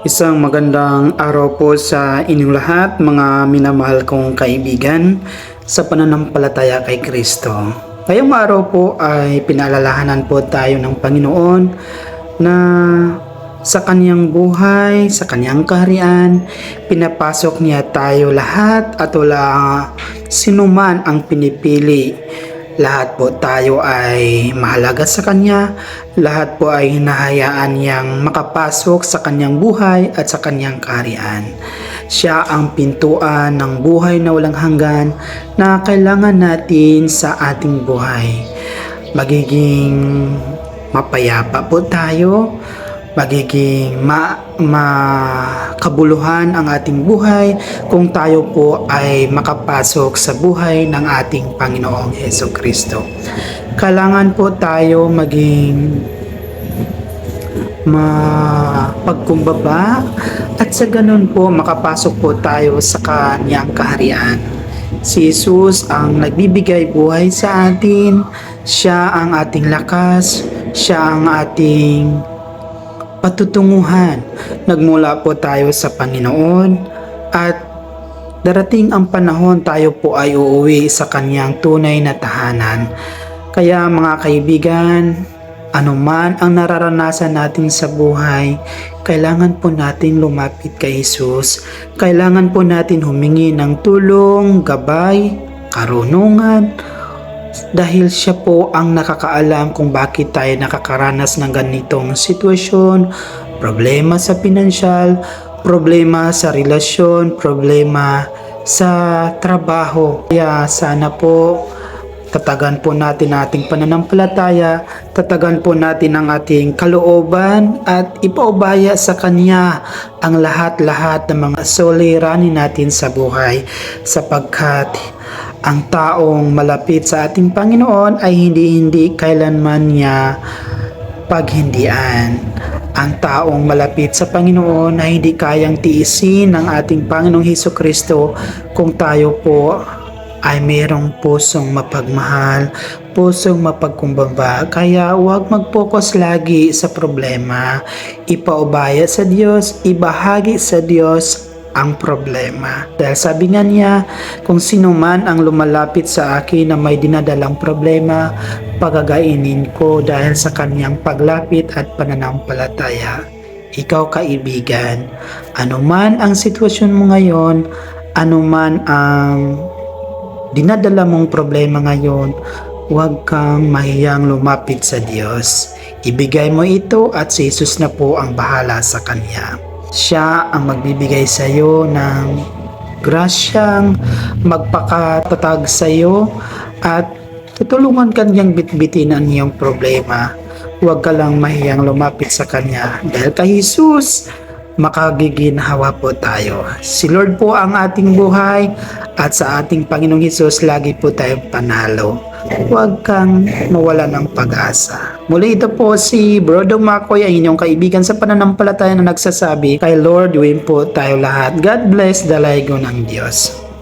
Isang magandang araw po sa inyong lahat, mga minamahal kong kaibigan sa pananampalataya kay Kristo. Ngayong araw po ay pinaalalahanan po tayo ng Panginoon na sa kanyang buhay, sa kanyang kaharian, pinapasok niya tayo lahat at wala sinuman ang pinipili lahat po tayo ay mahalaga sa Kanya. Lahat po ay hinahayaan niyang makapasok sa Kanyang buhay at sa Kanyang kaharian. Siya ang pintuan ng buhay na walang hanggan na kailangan natin sa ating buhay. Magiging mapayapa po tayo, magiging ma makabuluhan ang ating buhay kung tayo po ay makapasok sa buhay ng ating Panginoong Heso Kristo. Kailangan po tayo maging mapagkumbaba at sa ganun po makapasok po tayo sa kanyang kaharian. Si Jesus ang nagbibigay buhay sa atin, siya ang ating lakas, siya ang ating patutunguhan. Nagmula po tayo sa Panginoon at darating ang panahon tayo po ay uuwi sa kanyang tunay na tahanan. Kaya mga kaibigan, anuman ang nararanasan natin sa buhay, kailangan po natin lumapit kay Jesus. Kailangan po natin humingi ng tulong, gabay, karunungan, dahil siya po ang nakakaalam kung bakit tayo nakakaranas ng ganitong sitwasyon, problema sa pinansyal, problema sa relasyon, problema sa trabaho. Kaya sana po tatagan po natin ating pananampalataya, tatagan po natin ang ating kalooban at ipaubaya sa Kanya ang lahat-lahat ng mga soliranin natin sa buhay sapagkat ang taong malapit sa ating Panginoon ay hindi-hindi kailanman niya paghindian. Ang taong malapit sa Panginoon ay hindi kayang tiisin ng ating Panginoong Heso Kristo kung tayo po ay mayroong pusong mapagmahal, pusong mapagkumbaba. Kaya huwag mag-focus lagi sa problema. Ipaubaya sa Diyos, ibahagi sa Diyos ang problema. Dahil sabi nga niya, kung sino man ang lumalapit sa akin na may dinadalang problema, pagagainin ko dahil sa kanyang paglapit at pananampalataya. Ikaw kaibigan, anuman ang sitwasyon mo ngayon, anuman ang dinadala mong problema ngayon, huwag kang mahiyang lumapit sa Diyos. Ibigay mo ito at si Jesus na po ang bahala sa Kanya. Siya ang magbibigay sa iyo ng grasyang magpakatatag sa iyo at tutulungan kanyang bitbitin ang iyong problema. Huwag ka lang mahiyang lumapit sa Kanya dahil kay Jesus makagiginhawa po tayo. Si Lord po ang ating buhay at sa ating Panginoong Hesus lagi po tayong panalo. Huwag kang mawala ng pag-asa. Muli ito po si Brodo Makoy, ang inyong kaibigan sa pananampalataya na nagsasabi, kay Lord, win po tayo lahat. God bless the Laigo ng Diyos.